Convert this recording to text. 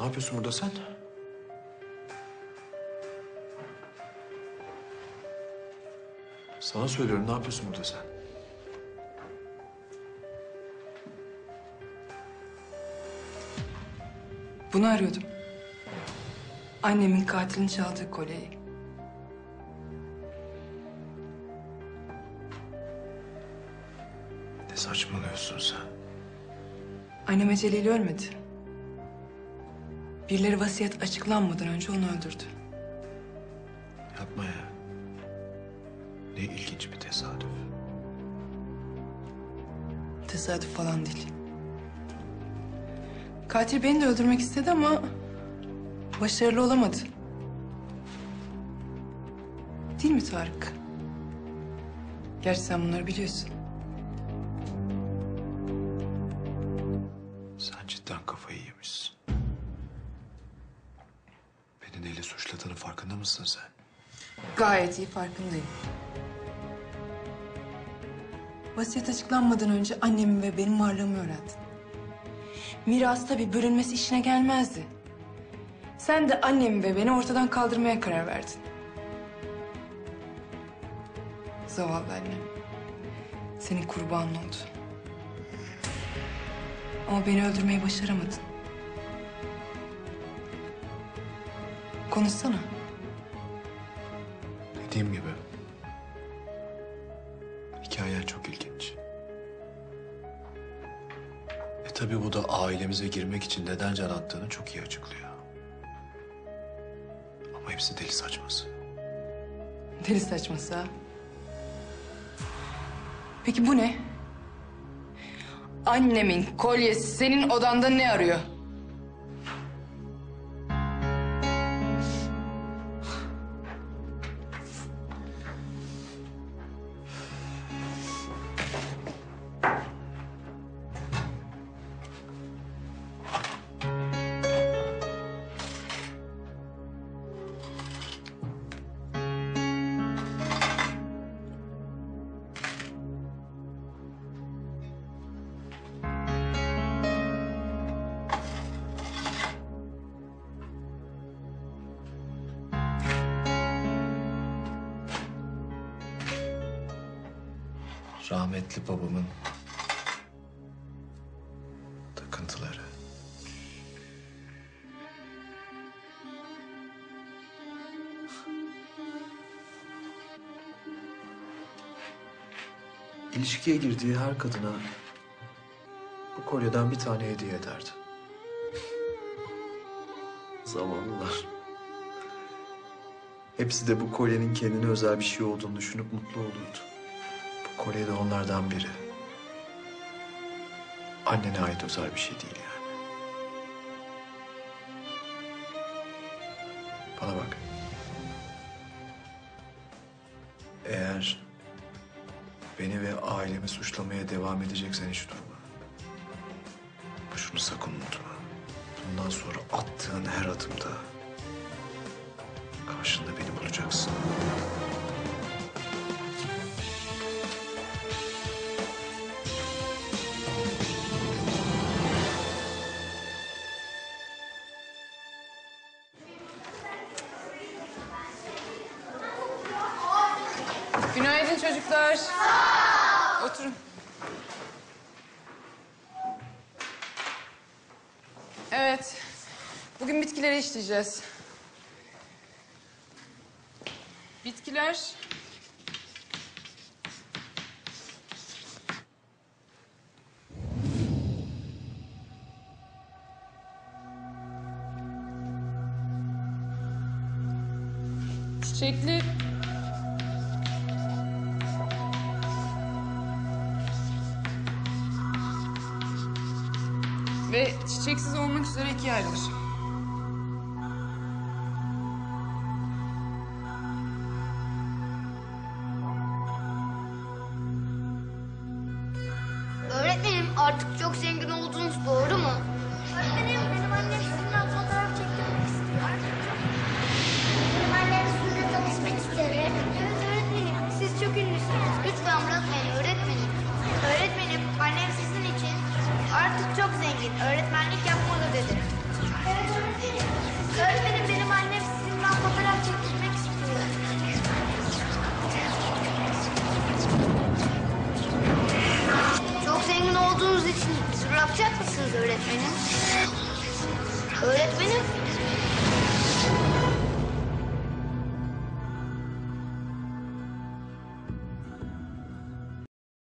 Ne yapıyorsun burada sen? Sana söylüyorum ne yapıyorsun burada sen? Bunu arıyordum. Annemin katilini çaldığı kolyeyi. Ne saçmalıyorsun sen? Annem eceliyle ölmedi. Birileri vasiyet açıklanmadan önce onu öldürdü. Yapma ya. Ne ilginç bir tesadüf. Tesadüf falan değil. Katil beni de öldürmek istedi ama başarılı olamadı. Değil mi Tarık? Gerçi sen bunları biliyorsun. Sen cidden kafayı yemişsin. Mısın sen? Gayet iyi farkındayım. Vasiyet açıklanmadan önce annemin ve benim varlığımı öğrendin. Miras tabii bölünmesi işine gelmezdi. Sen de annemi ve beni ortadan kaldırmaya karar verdin. Zavallı annem. Senin kurbanın oldu. Ama beni öldürmeyi başaramadın. Konuşsana. Dediğim gibi. Hikayen çok ilginç. E tabii bu da ailemize girmek için neden can attığını çok iyi açıklıyor. Ama hepsi deli saçması. Deli saçması ha. Peki bu ne? Annemin kolyesi senin odanda ne arıyor? Rahmetli babamın takıntıları. İlişkiye girdiği her kadına bu kolyeden bir tane hediye ederdi. Zavallılar. Hepsi de bu kolyenin kendine özel bir şey olduğunu düşünüp mutlu olurdu. Bu kolye de onlardan biri. Annene ait özel bir şey değil yani. Bana bak. Eğer beni ve ailemi suçlamaya devam edeceksen hiç durma. Ama Şunu sakın unutma. Bundan sonra attığın her adımda karşında beni bulacaksın. Günaydın çocuklar. Oturun. Evet. Bugün bitkileri işleyeceğiz. Bitkiler... Çiçekli Ve çiçeksiz olmak üzere ikiye ayrılır. Öğretmenim.